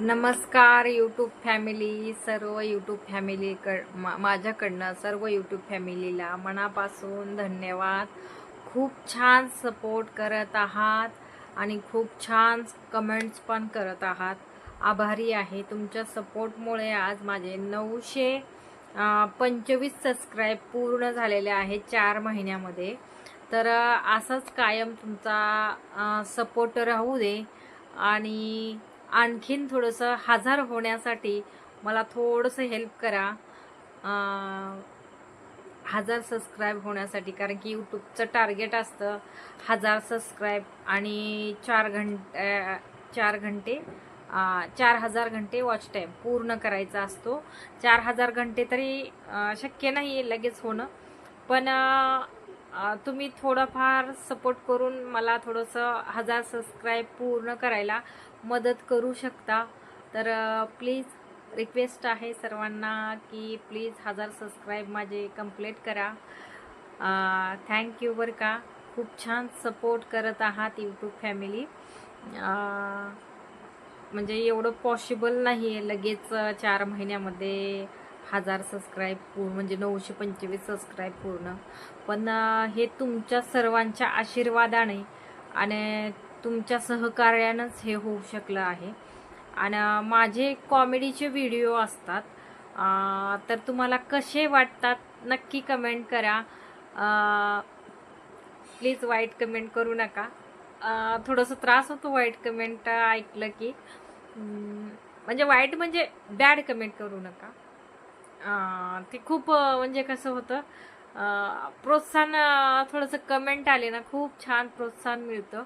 नमस्कार YouTube family सर्व YouTube family कड मा माझ्याकडनं सर्व यूट्यूब फॅमिलीला मनापासून धन्यवाद. खूप छान सपोर्ट करत आहात आणि खूप छान कमेंट्स पण करत आहात. आभारी आहे. तुमच्या सपोर्टमुळे आज माझे नऊशे पंचवीस सबस्क्राईब पूर्ण झालेले आहेत चार महिन्यामध्ये. तर असंच असाच कायम तुमचा सपोर्ट राहू दे आणि आणखीन थोडंसं हजार होण्यासाठी मला थोडंसं हेल्प करा. हजार सबस्क्राईब होण्यासाठी कारण की यूट्यूबचं टार्गेट असतं हजार सबस्क्राईब आणि चार घंटे चार घंटे चार हजार घंटे वॉच टाईम पूर्ण करायचा असतो. चार हजार घंटे तरी शक्य नाही आहे लगेच होणं. पण तुम्ही थोडंफार सपोर्ट करून मला थोडंसं हजार सबस्क्राईब पूर्ण करायला मदत करू शकता. तर प्लीज रिक्वेस्ट आहे सर्वांना की प्लीज हजार सबस्क्राईब माझे कंप्लीट करा. थँक्यू बरं का. खूप छान सपोर्ट करत आहात यूट्यूब फॅमिली म्हणजे एवढं पॉसिबल नाही आहे लगेच चार महिन्यामध्ये हजार सबस्क्राईब पूर्ण म्हणजे नऊशे पंचवीस सबस्क्राईब पूर्ण. पण हे तुमच्या सर्वांच्या आशीर्वादाने आणि तुमच्या सहकार्यानंच हे होऊ शकलं आहे. आणि माझे कॉमेडीचे व्हिडिओ असतात. तर तुम्हाला कसे वाटतात नक्की कमेंट करा. प्लीज वाईट कमेंट करू नका. थोडंसं त्रास होतो वाईट कमेंट ऐकलं की. म्हणजे वाईट म्हणजे बॅड कमेंट करू नका. ते खूप म्हणजे कसं होतं प्रोत्साहन थोडंसं कमेंट आले ना खूप छान प्रोत्साहन मिळतं.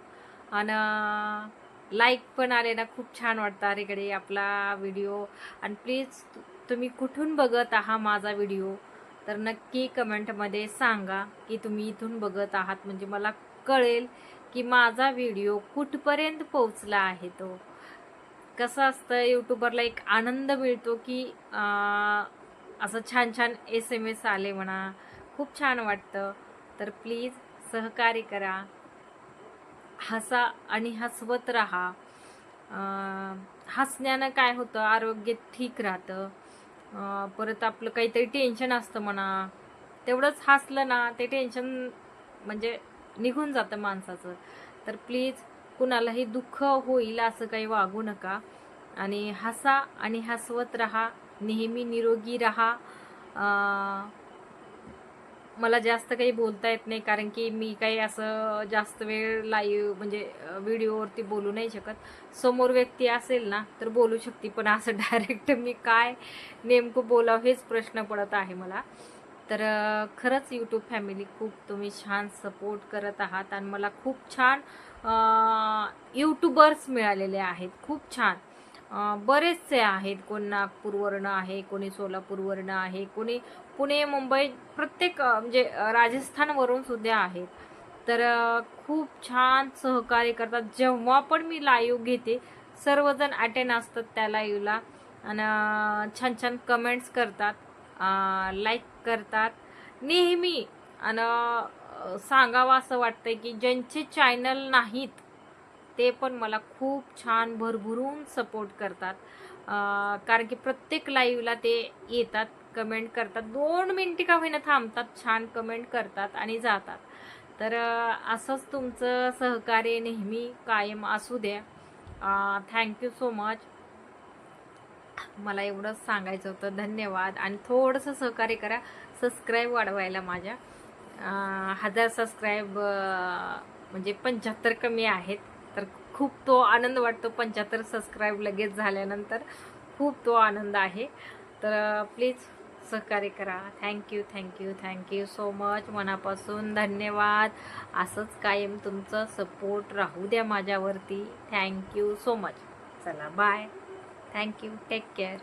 आणि लाईक पण आले ना खूप छान वाटतं. अरेकडे आपला व्हिडिओ आणि प्लीज तुम्ही कुठून बघत आहात माझा व्हिडिओ तर नक्की कमेंटमध्ये सांगा की तुम्ही इथून बघत आहात. म्हणजे मला कळेल की माझा व्हिडिओ कुठपर्यंत पोहोचला आहे तो. कसं असतं यूट्यूबरला एक आनंद मिळतो की असं छान छान एस एम एस आले म्हणा. खूप छान वाटतं. तर प्लीज सहकार्य करा. हसा आणि हसवत राहा. हसण्यानं काय होतं? आरोग्य ठीक राहतं. परत आपलं काहीतरी टेन्शन असतं म्हणा. तेवढंच हसलं ना ते टेन्शन म्हणजे निघून जातं माणसाचं. तर प्लीज कुणालाही दुःख होईल असं काही वागू नका. आणि हसा आणि हसवत राहा. नेहमी निरोगी राहा. मला जास्त काही बोलता येत नाही कारण की मी काही असं जास्त वेळ लाईव्ह म्हणजे व्हिडिओवरती बोलू नाही शकत. समोर व्यक्ती असेल ना तर बोलू शकते पण असं डायरेक्ट मी काय नेमकं बोलावं हेच प्रश्न पडत आहे मला. तर खरंच यूट्यूब फॅमिली खूप तुम्ही छान सपोर्ट करत आहात आणि मला खूप छान यूट्यूबर्स मिळालेले आहेत. खूप छान. बरेचसे आहेत. कोण नागपूरवरनं आहे कोणी सोलापूरवरनं आहे कोणी पुणे मुंबई प्रत्येक म्हणजे राजस्थानवरून सुद्धा आहेत. तर खूप छान सहकार्य करतात. जेव्हा पण मी लाईव्ह घेते सर्वजण अटेंड असतात त्या लाईव्हला आणि छान छान कमेंट्स करतात. लाईक करतात. नेहमी आणि सांगावं असं वाटतं की ज्यांचे चॅनल नाहीत ते पण मला खूप छान भरभरून सपोर्ट करतात. कारण की प्रत्येक लाईव्हला ते येतात कमेंट करतात. दोन मिनटे का होईना थांबतात छान कमेंट करतात आणि जातात. तर असंच तुमचं सहकार्य नेहमी कायम असू द्या. थँक्यू सो मच मला एवढंच सांगायचं होतं. धन्यवाद. आणि थोडंसं सहकार्य करा. सबस्क्राईब वाढवायला माझ्या. हजार सबस्क्राईब म्हणजे पंच्याहत्तर कमी आहेत. तर खूप तो आनंद वाटतो. पंच्याहत्तर सबस्क्राईब लगेच झाल्यानंतर खूप तो आनंद आहे. तर प्लीज सहकार्य करा. Thank you thank you thank you so much मनापासून धन्यवाद. असंच कायम तुमचं सपोर्ट राहू द्या माझ्यावरती. थँक्यू सो मच चला bye thank you take care